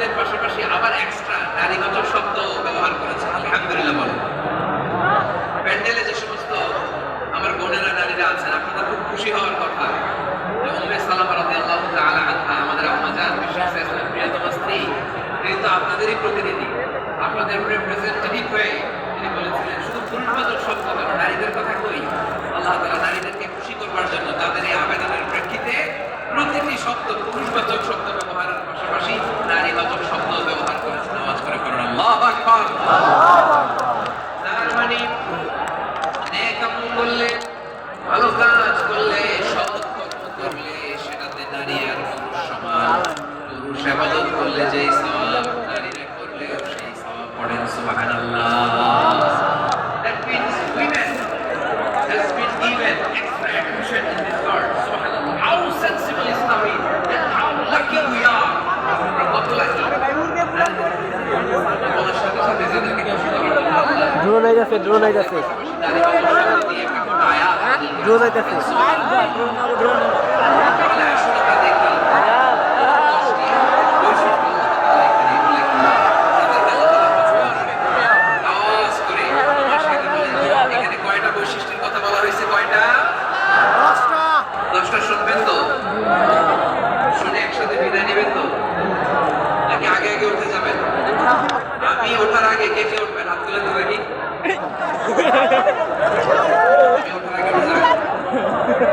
শব্দের পাশাপাশি আবার এক্সট্রা নারীবাচক শব্দ ব্যবহার করেছে। আলহামদুলিল্লাহ বলে। প্যান্ডেলে যে সমস্ত আমার বোনেরা নারীরা আছেন আপনাদের খুব খুশি হওয়ার কথা। উম্মে রাদিয়াল্লাহু তাআলা আনহা, আমাদের বিশ্বাস স্ত্রী তিনি তো আপনাদেরই প্রতিনিধি। আপনাদের রিপ্রেজেন্টেটিভ হয়ে তিনি বলেছিলেন, শুধু শব্দ কেন নারীদের কথা কই? আল্লাহ নারীদেরকে খুশি করবার জন্য তাদের এই আবেদনের প্রেক্ষিতে প্রতিটি শব্দ পুরুষবাচক শব্দ ব্যবহারের পাশাপাশি নারীবাচক শব্দ ব্যবহার করেছেন নামাজ করে করেন আল্লাহু আকবার তার করলে, ভালো কাজ করলে, সৎ করলে, সেটাতে নারী আর পুরুষ সমান, পুরুষ করলে যে সওয়াব আইতাছে ড্রোন আইতাছে ড্রোন আইতাছে যাবেন আমি ওঠার আগে কে কে উঠবেন হাত তুলে তো